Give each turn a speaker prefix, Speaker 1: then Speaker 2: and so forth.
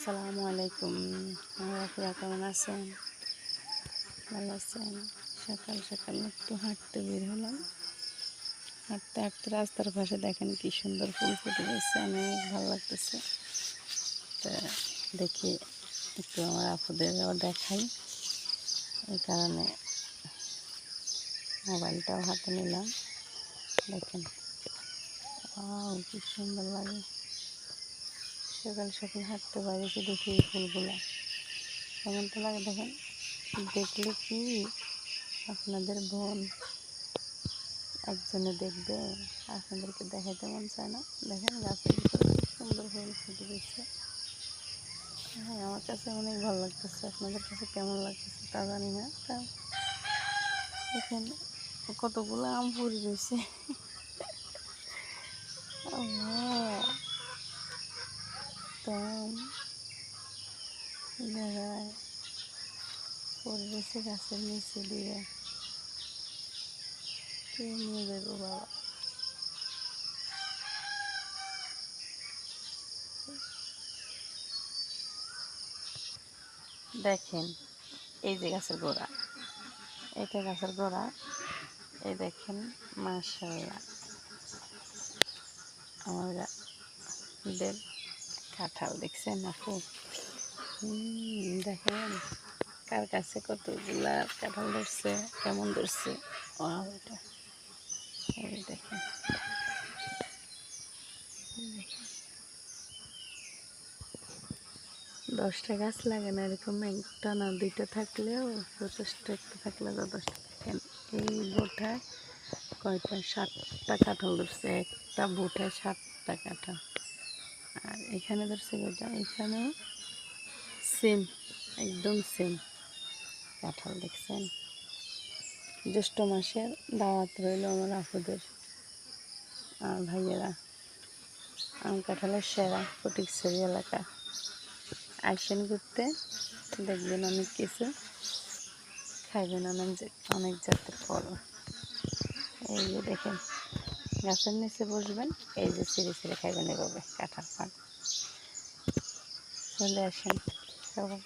Speaker 1: আসসালামু আলাইকুম। আমার আপনারা কেমন আছেন? ভালো আছেন? সকাল সকাল একটু হাঁটতে বের হলাম। হাঁটতে হাঁটতে রাস্তার পাশে দেখেন কি সুন্দর ফুল ফুটে গেছে, অনেক ভালো লাগতেছে। তা দেখি একটু আমার আপুদেরও দেখাই। এই কারণে মোবাইলটাও হাতে নিলাম। দেখেন কি সুন্দর লাগে। সকাল সকাল হাঁটতে বাইরেছি দেখি এই ফুলগুলো। এমন তো লাগে দেখেন? দেখলে কি আপনাদের বোন একজনে দেখবে, আপনাদেরকে দেখাইতে মন চায় না। দেখেন গাছের ভিতরে খুব সুন্দর ফুল ফুটে দিচ্ছে হ্যাঁ আমার কাছে অনেক ভালো লাগতেছে। আপনাদের কাছে কেমন লাগতেছে তা জানি না, তা দেখেন কতগুলো আম পড়ে রয়েছে একদম জায়গায় পরিবেশে গাছের নিচে দিয়ে কে নিয়ে বাবা? দেখেন, এই যে গাছের গোড়া, এটা গাছের গোড়া, এই দেখেন মাশাল্লাহ আমার দের কাঁঠাল দেখছেন আপু দেখেন। কার কাছে কতগুলা কাঁঠাল ধরছে, কেমন ধরছে? দেখেন। দশটা গাছ লাগে না এরকম একটা না দুইটা থাকলেও যথেষ্ট একটা থাকলে যথেষ্ট দেখেন এই বোটায় কয়টা? সাতটা কাঁঠাল ধরছে, একটা বোটায় সাতটা কাঁঠাল। আর এখানে ধরছে কয়টা? এখানেও সেম একদম সেম কাঁঠাল দেখছেন? জ্যৈষ্ঠ মাসের দাওয়াত রইল আমার আপুদের। আর ভাইয়েরা। আম কাঁঠালের সেরা ফটিকছড়ি এলাকা। আসেন ঘুরতে, দেখবেন অনেক কিছু। খাইবেন অনেক অনেক জাতের ফল। এই যে দেখেন, গাছের নিচে বসবেন, এই যে সিঁড়ি সিঁড়ি খাইবেন এভাবে কাঁঠাল চলে আসেন। সবাই